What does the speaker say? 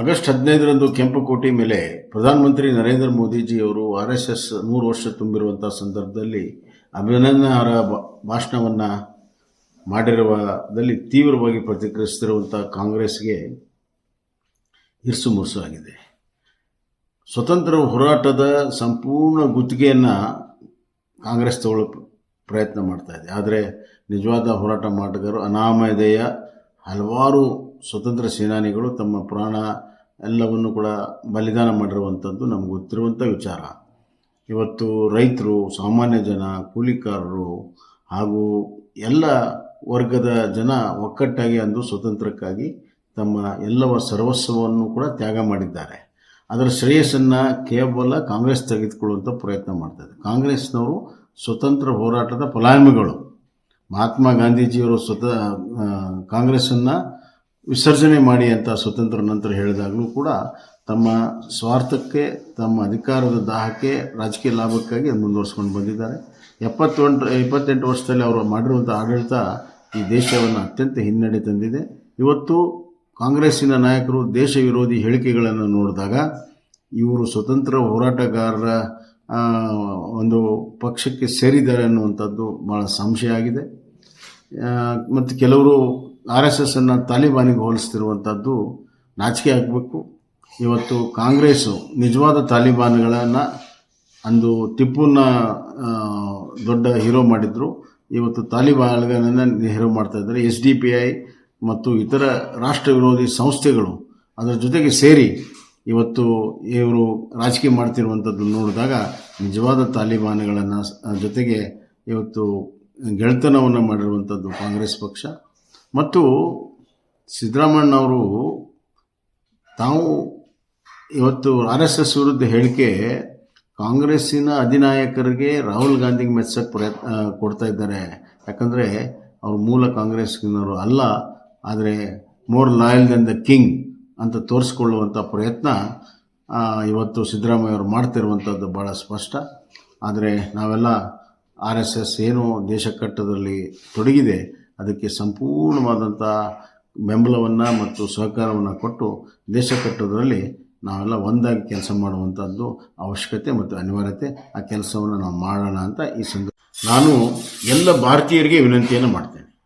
August ಹದಿನೈದರಂದು ಕೆಂಪುಕೋಟೆ ಮೇಲೆ ಪ್ರಧಾನಮಂತ್ರಿ ನರೇಂದ್ರ ಮೋದಿಜಿಯವರು ಆರ್ ಎಸ್ ಎಸ್ ನೂರು ವರ್ಷ ತುಂಬಿರುವಂಥ ಸಂದರ್ಭದಲ್ಲಿ ಅಭಿನಂದನಾರ್ಹ ಭಾ- ಭಾಷಣವನ್ನು ಮಾಡಿರುವದಲ್ಲಿ ತೀವ್ರವಾಗಿ ಪ್ರತಿಕ್ರಿಯಿಸುತ್ತಿರುವಂಥ ಕಾಂಗ್ರೆಸ್ಗೆ ಇರ್ಸು ಮುರ್ಸು ಆಗಿದೆ. ಸ್ವತಂತ್ರ ಹೋರಾಟದ ಸಂಪೂರ್ಣ ಗುತ್ತಿಗೆಯನ್ನು ಕಾಂಗ್ರೆಸ್ ತಗೊಳ್ಳೋ ಪ್ರಯತ್ನ ಮಾಡ್ತಾ ಇದೆ. ಆದರೆ ನಿಜವಾದ ಹೋರಾಟ ಮಾಡಿದರು ಅನಾಮಧೇಯ ಹಲವಾರು ಸ್ವತಂತ್ರ ಸೇನಾನಿಗಳು ತಮ್ಮ ಪ್ರಾಣ ಎಲ್ಲವನ್ನು ಕೂಡ ಬಲಿದಾನ ಮಾಡಿರುವಂಥದ್ದು ನಮ್ಗೆ ಗೊತ್ತಿರುವಂಥ ವಿಚಾರ. ಇವತ್ತು ರೈತರು, ಸಾಮಾನ್ಯ ಜನ, ಕೂಲಿಕಾರರು ಹಾಗೂ ಎಲ್ಲ ವರ್ಗದ ಜನ ಒಕ್ಕಟ್ಟಾಗಿ ಅಂದು ಸ್ವತಂತ್ರಕ್ಕಾಗಿ ತಮ್ಮ ಎಲ್ಲವ ಸರ್ವಸ್ವವನ್ನು ಕೂಡ ತ್ಯಾಗ ಮಾಡಿದ್ದಾರೆ. ಅದರ ಶ್ರೇಯಸ್ಸನ್ನು ಕೇವಲ ಕಾಂಗ್ರೆಸ್ ತೆಗೆದುಕೊಳ್ಳುವಂಥ ಪ್ರಯತ್ನ ಮಾಡ್ತಾಯಿದೆ ಕಾಂಗ್ರೆಸ್ನವರು ಸ್ವತಂತ್ರ ಹೋರಾಟದ ಫಲಾನುಭವಿಗಳು. ಮಹಾತ್ಮ ಗಾಂಧೀಜಿಯವರು ಸ್ವತಃ ಕಾಂಗ್ರೆಸ್ಸನ್ನು ವಿಸರ್ಜನೆ ಮಾಡಿ ಅಂತ ಸ್ವತಂತ್ರ ನಂತರ ಹೇಳಿದಾಗಲೂ ಕೂಡ ತಮ್ಮ ಸ್ವಾರ್ಥಕ್ಕೆ, ತಮ್ಮ ಅಧಿಕಾರದ ದಾಹಕ್ಕೆ, ರಾಜಕೀಯ ಲಾಭಕ್ಕಾಗಿ ಅದು ಮುಂದುವರ್ಸ್ಕೊಂಡು ಬಂದಿದ್ದಾರೆ. ಎಪ್ಪತ್ತೊಂದು, ಇಪ್ಪತ್ತೆಂಟು ವರ್ಷದಲ್ಲಿ ಅವರು ಮಾಡಿರುವಂಥ ಆಡಳಿತ ಈ ದೇಶವನ್ನು ಅತ್ಯಂತ ಹಿನ್ನಡೆ ತಂದಿದೆ. ಇವತ್ತು ಕಾಂಗ್ರೆಸ್ಸಿನ ನಾಯಕರು ದೇಶ ವಿರೋಧಿ ಹೇಳಿಕೆಗಳನ್ನು ನೋಡಿದಾಗ ಇವರು ಸ್ವತಂತ್ರ ಹೋರಾಟಗಾರರ ಒಂದು ಪಕ್ಷಕ್ಕೆ ಸೇರಿದ್ದಾರೆ ಅನ್ನುವಂಥದ್ದು ಭಾಳ ಸಂಶಯ ಆಗಿದೆ. ಮತ್ತು ಕೆಲವರು ಆರ್ ಎಸ್ ಎಸ್ಸನ್ನು ತಾಲಿಬಾನಿಗೆ ಹೋಲಿಸ್ತಿರುವಂಥದ್ದು ನಾಚಿಕೆ ಆಗಬೇಕು. ಇವತ್ತು ಕಾಂಗ್ರೆಸ್ಸು ನಿಜವಾದ ತಾಲಿಬಾನ್ಗಳನ್ನು ಅಂದು ಟಿಪ್ಪುನ ದೊಡ್ಡ ಹೀರೋ ಮಾಡಿದ್ರು. ಇವತ್ತು ತಾಲಿಬಾನ್ಗಳನ್ನು ಹೀರೋ ಮಾಡ್ತಾ ಇದ್ದಾರೆ. ಎಸ್ ಡಿ ಪಿ ಐ ಮತ್ತು ಇತರ ರಾಷ್ಟ್ರ ವಿರೋಧಿ ಸಂಸ್ಥೆಗಳು ಅದರ ಜೊತೆಗೆ ಸೇರಿ ಇವತ್ತು ಇವರು ರಾಜಕೀಯ ಮಾಡ್ತಿರುವಂಥದ್ದು ನೋಡಿದಾಗ ನಿಜವಾದ ತಾಲಿಬಾನ್ಗಳನ್ನು ಜೊತೆಗೆ ಇವತ್ತು ಗೆಳೆತನವನ್ನು ಮಾಡಿರುವಂಥದ್ದು ಕಾಂಗ್ರೆಸ್ ಪಕ್ಷ. ಮತ್ತು ಸಿದ್ದರಾಮಣ್ಣವರು ತಾವು ಇವತ್ತು ಆರ್ ಎಸ್ ಎಸ್ ವಿರುದ್ಧ ಹೇಳಿಕೆ ಕಾಂಗ್ರೆಸ್ಸಿನ ಅಧಿನಾಯಕರಿಗೆ ರಾಹುಲ್ ಗಾಂಧಿಗೆ ಮೆಚ್ಚಕ್ಕೆ ಪ್ರಯತ್ನ ಕೊಡ್ತಾ ಇದ್ದಾರೆ. ಯಾಕಂದರೆ ಅವರು ಮೂಲ ಕಾಂಗ್ರೆಸ್ನವರು ಅಲ್ಲ, ಆದರೆ more loyal than the king ಅಂತ ತೋರಿಸ್ಕೊಳ್ಳುವಂಥ ಪ್ರಯತ್ನ ಇವತ್ತು ಸಿದ್ದರಾಮಯ್ಯ ಅವರು ಮಾಡ್ತಿರುವಂಥದ್ದು ಭಾಳ ಸ್ಪಷ್ಟ. ಆದರೆ ನಾವೆಲ್ಲ ಆರ್ ಎಸ್ ಎಸ್ ಏನು ದೇಶ ಕಟ್ಟದಲ್ಲಿ ತೊಡಗಿದೆ ಅದಕ್ಕೆ ಸಂಪೂರ್ಣವಾದಂಥ ಬೆಂಬಲವನ್ನು ಮತ್ತು ಸಹಕಾರವನ್ನು ಕೊಟ್ಟು ದೇಶ ಕಟ್ಟೋದರಲ್ಲಿ ನಾವೆಲ್ಲ ಒಂದಾಗಿ ಕೆಲಸ ಮಾಡುವಂಥದ್ದು ಅವಶ್ಯಕತೆ ಮತ್ತು ಅನಿವಾರ್ಯತೆ ಆ ಕೆಲಸವನ್ನು ನಾವು ಮಾಡೋಣ ಅಂತ ಈ ಸಂದರ್ಭ ನಾನು ಎಲ್ಲ ಭಾರತೀಯರಿಗೆ ವಿನಂತಿಯನ್ನು ಮಾಡ್ತೇನೆ.